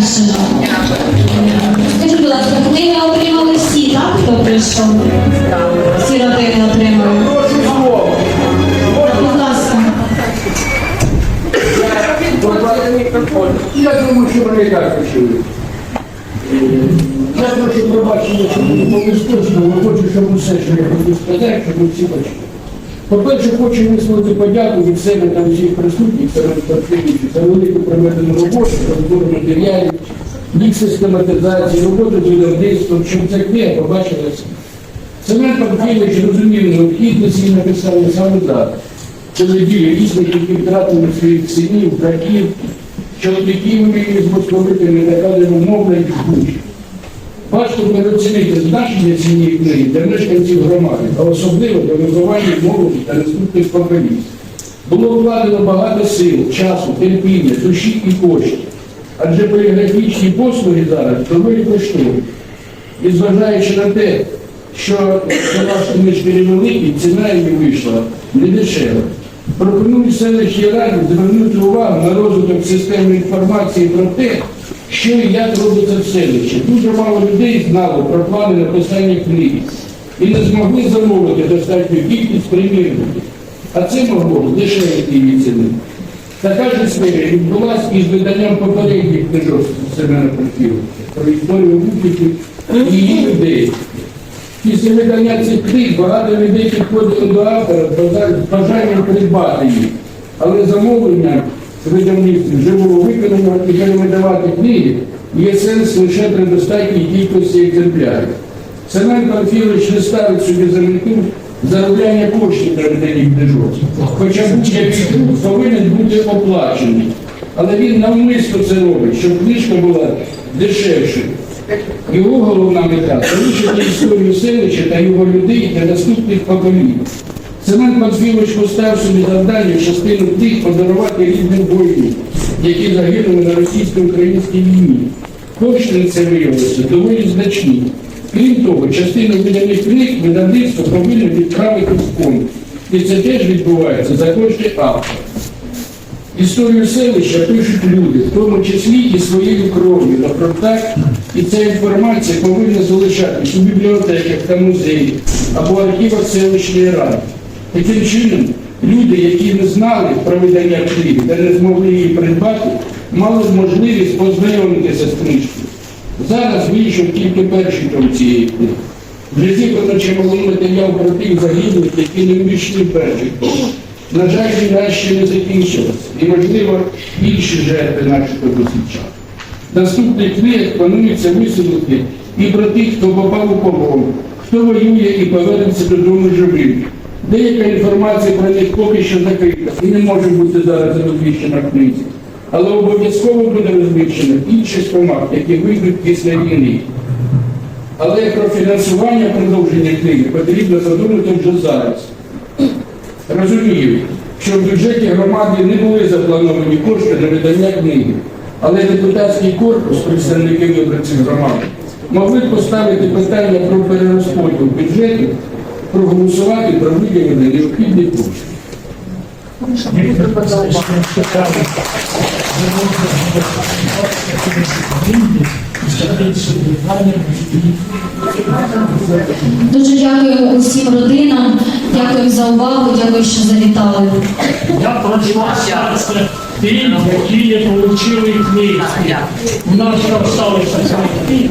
завершено. Скажіть, будь ласка, книги отримали всі, так? Хто прийшов? Всі родини отримали. Я думаю, що вони так почули. Я хочу пробачення, що не помісточно, але хочу, щоб усе, що я хотів сказати, щоб всі бачили. По-перше, хочу висловити подяку від себе та всіх присутніх за велику проведену роботу, розбор матеріалів, їх систематизацію, роботу з видавництвом, чим це побачилася. Семен Панфілович розумів необхідність і написав саме зараз. Коли діє різних, які втратили своїх синів, братів, чоловіків з московитами наказано мовлять гуч. Важко переоцінити значення цієї книги для мешканців громади, а особливо для виховання молоді та наступних поколінь. Було вкладено багато сил, часу, терпіння, душі і коштів. Адже поліграфічні послуги зараз доволі коштовні. І зважаючи на те, що ваш книжки невеликі, ціна її вийшла не дешева. Пропоную селищній раді звернути увагу на розвиток системи інформації про те, що і як робиться в селищі. Дуже мало людей знало про плани написання книги і не змогли замовити достатню кількість примірників. А це могло дешевити її ціни. Така ж історія відбулася із виданням попередніх книжок Семена Панфіловича про історію Бухівки і її людей. Після видання цих книг багато людей підходили до автора з бажанням придбати їх. Але замовлення видавництв вже було виконано і перевидавати книги є сенс лише при достатній кількості екземплярів. Семен Панфілович не ставить собі за мету заробляння коштів на виданні книжок. Хоча будь-який труд повинен бути оплачений. Але він навмисно це робить, щоб книжка була дешевшою. Його головна мета залишити історію селища та його людей для наступних поколінь. Семен Панфілович поставив собі завдання частину тих подарувати рідним воїнам, які загинули на російсько-українській війні. Кошти це виявилося доволі значні. Крім того, частину виданих книг видавництво повинно відправити в фонд. І це теж відбувається за кошти автора. Історію селища пишуть люди, в тому числі і своєю кров'ю на фронтах, і ця інформація повинна залишатись у бібліотеках та музеях або архівах селищної ради. Таким чином, люди, які не знали про видання книги та не змогли її придбати, мали можливість познайомитися з книжкою. Зараз вийшов тільки перший том цієї книги. Вже зібрано чималий матеріал про тих загиблих, які не вміщені в перший том. На жаль, війна ще не закінчилася, і, можливо, інші жертви наших односельчан. Наступних книг планується висунути і про тих, хто попав у полон, хто воює і повернеться додому живим. Деяка інформація про них поки що закрита і не може бути зараз розміщена в книзі. Але обов'язково буде розміщена в інших томах, які вийдуть після війни. Але про фінансування продовження книги потрібно задумати вже зараз. Розумію, що в бюджеті громади не були заплановані кошти на видання книги, але депутатський корпус, представники виборців громади, могли поставити питання про перерозподіл бюджету, проголосувати про виділення необхідних коштів. Дуже дякую усім родинам, дякую за увагу, дякую, що завітали. Я прошу вас зараз ті, які не отримали. У нас залишилися книги.